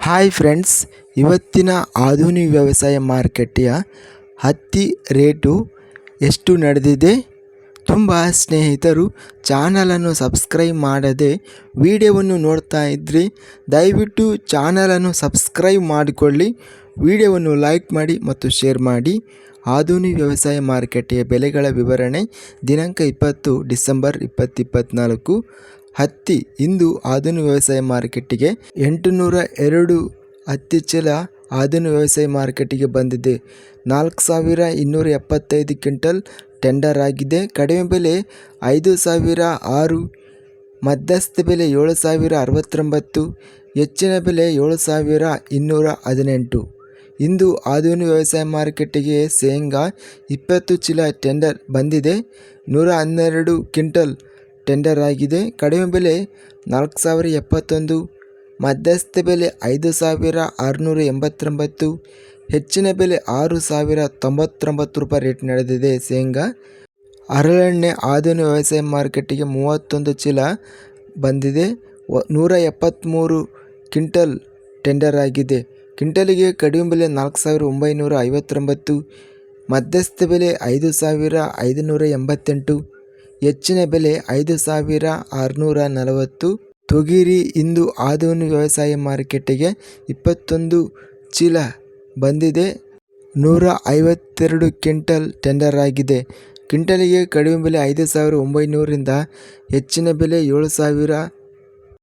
Hi friends ಇವತ್ತಿನ ಆಧುನಿಕ ವ್ಯವಸಾಯ ಮಾರುಕಟ್ಟೆಯ ಹತ್ತಿ ರೇಟು ಎಷ್ಟು ನಡೆದಿದೆ? ತುಂಬ ಸ್ನೇಹಿತರು ಚಾನಲನ್ನು ಸಬ್ಸ್ಕ್ರೈಬ್ ಮಾಡದೆ ವಿಡಿಯೋವನ್ನು ನೋಡ್ತಾ ಇದ್ದರೆ ದಯವಿಟ್ಟು ಚಾನಲನ್ನು ಸಬ್ಸ್ಕ್ರೈಬ್ ಮಾಡಿಕೊಳ್ಳಿ. ವಿಡಿಯೋವನ್ನು ಲೈಕ್ ಮಾಡಿ ಮತ್ತು ಶೇರ್ ಮಾಡಿ. ಆಧುನಿಕ ವ್ಯವಸಾಯ ಮಾರುಕಟ್ಟೆಯ ಬೆಲೆಗಳ ವಿವರಣೆ ದಿನಾಂಕ ಇಪ್ಪತ್ತು ಡಿಸೆಂಬರ್ ಇಪ್ಪತ್ತಿಪ್ಪತ್ನಾಲ್ಕು ಹತ್ತಿ ಇಂದು ಆಧುನಿಕ ವ್ಯವಸಾಯ ಮಾರುಕಟ್ಟೆಗೆ ಎಂಟುನೂರ ಎರಡು ಹತ್ತಿ ಚೀಲ ಆಧುನಿಕ ವ್ಯವಸಾಯ ಮಾರುಕಟ್ಟೆಗೆ ಬಂದಿದೆ. ನಾಲ್ಕು ಸಾವಿರ ಇನ್ನೂರ ಎಪ್ಪತ್ತೈದು ಕ್ವಿಂಟಲ್ ಟೆಂಡರ್ ಆಗಿದೆ. ಕಡಿಮೆ ಬೆಲೆ ಐದು ಸಾವಿರ ಆರು, ಮಧ್ಯಸ್ಥ ಬೆಲೆ ಏಳು ಸಾವಿರ ಅರವತ್ತೊಂಬತ್ತು, ಹೆಚ್ಚಿನ ಬೆಲೆ ಏಳು ಸಾವಿರ ಇನ್ನೂರ ಹದಿನೆಂಟು. ಇಂದು ಆಧುನಿಕ ವ್ಯವಸಾಯ ಮಾರುಕಟ್ಟೆಗೆ ಶೇಂಗಾ ಇಪ್ಪತ್ತು ಚೀಲ ಟೆಂಡರ್ ಬಂದಿದೆ. ನೂರ ಹನ್ನೆರಡು ಕ್ವಿಂಟಲ್ ಟೆಂಡರ್ ಆಗಿದೆ. ಕಡಿಮೆ ಬೆಲೆ ನಾಲ್ಕು ಸಾವಿರ ಎಪ್ಪತ್ತೊಂದು, ಮಧ್ಯಸ್ಥ ಬೆಲೆ ಐದು ಸಾವಿರ ಆರುನೂರ ಎಂಬತ್ತೊಂಬತ್ತು, ಹೆಚ್ಚಿನ ಬೆಲೆ ಆರು ಸಾವಿರ ತೊಂಬತ್ತೊಂಬತ್ತು ರೂಪಾಯಿ ರೇಟ್ ನಡೆದಿದೆ. ಶೇಂಗಾ ಹರಳೆಣ್ಣೆ ಆಧುನಿಕ ವ್ಯವಸಾಯ ಮಾರ್ಕೆಟಿಗೆ ಮೂವತ್ತೊಂದು ಚೀಲ ಬಂದಿದೆ. ನೂರ ಎಪ್ಪತ್ತ್ಮೂರು ಕ್ವಿಂಟಲ್ ಟೆಂಡರ್ ಆಗಿದೆ. ಕ್ವಿಂಟಲಿಗೆ ಕಡಿಮೆ ಬೆಲೆ ನಾಲ್ಕು ಸಾವಿರ ಒಂಬೈನೂರ ಐವತ್ತೊಂಬತ್ತು, ಮಧ್ಯಸ್ಥ ಬೆಲೆ ಐದು ಸಾವಿರ ಐದುನೂರ ಎಂಬತ್ತೆಂಟು ಹೆಚ್ಚಿನ ಬೆಲೆ ಐದು ಸಾವಿರ ಆರುನೂರ ನಲವತ್ತು. ತೊಗರಿ ಇಂದು ಆಧುನಿಕ ವ್ಯವಸಾಯ ಮಾರುಕಟ್ಟೆಗೆ ಇಪ್ಪತ್ತೊಂದು ಚೀಲ ಬಂದಿದೆ. ನೂರ ಐವತ್ತೆರಡು ಕ್ವಿಂಟಲ್ ಟೆಂಡರ್ ಆಗಿದೆ. ಕ್ವಿಂಟಲಿಗೆ ಕಡಿಮೆ ಬೆಲೆ ಐದು ಸಾವಿರ ಒಂಬೈನೂರಿಂದ ಹೆಚ್ಚಿನ ಬೆಲೆ ಏಳು ಸಾವಿರ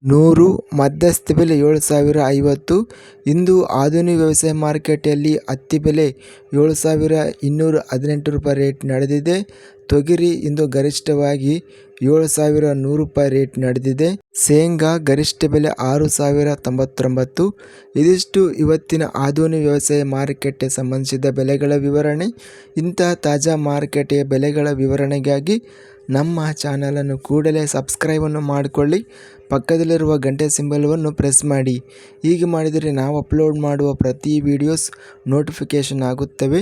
ನೂರು, ಮಧ್ಯಸ್ಥ ಬೆಲೆ ಏಳು ಸಾವಿರ ಐವತ್ತು. ಇಂದು ಆಧುನಿಕ ವ್ಯವಸಾಯ ಮಾರುಕಟ್ಟೆಯಲ್ಲಿ ಹತ್ತಿ ಬೆಲೆ ಏಳು ಸಾವಿರ ಇನ್ನೂರ ಹದಿನೆಂಟು ರೂಪಾಯಿ ರೇಟ್ ನಡೆದಿದೆ. ತೊಗರಿ ಇಂದು ಗರಿಷ್ಠವಾಗಿ ಏಳು ಸಾವಿರ ನೂರು ರೂಪಾಯಿ ರೇಟ್ ನಡೆದಿದೆ. ಶೇಂಗಾ ಗರಿಷ್ಠ ಬೆಲೆ ಆರು ಸಾವಿರ ತೊಂಬತ್ತೊಂಬತ್ತು. ಇದಿಷ್ಟು ಇವತ್ತಿನ ಆಧುನಿಕ ವ್ಯವಸಾಯ ಮಾರುಕಟ್ಟೆ ಸಂಬಂಧಿಸಿದ ಬೆಲೆಗಳ ವಿವರಣೆ. ಇಂತಹ ತಾಜಾ ಮಾರುಕಟ್ಟೆಯ ಬೆಲೆಗಳ ವಿವರಣೆಗಾಗಿ ನಮ್ಮ ಚಾನಲನ್ನು ಕೂಡಲೇ ಸಬ್ಸ್ಕ್ರೈಬನ್ನು ಮಾಡಿಕೊಳ್ಳಿ. ಪಕ್ಕದಲ್ಲಿರುವ ಗಂಟೆ ಸಿಂಬಲ್ವನ್ನು ಪ್ರೆಸ್ ಮಾಡಿ. ಹೀಗೆ ಮಾಡಿದರೆ ನಾವು ಅಪ್ಲೋಡ್ ಮಾಡುವ ಪ್ರತಿ ವಿಡಿಯೋಸ್ ನೋಟಿಫಿಕೇಷನ್ ಆಗುತ್ತವೆ.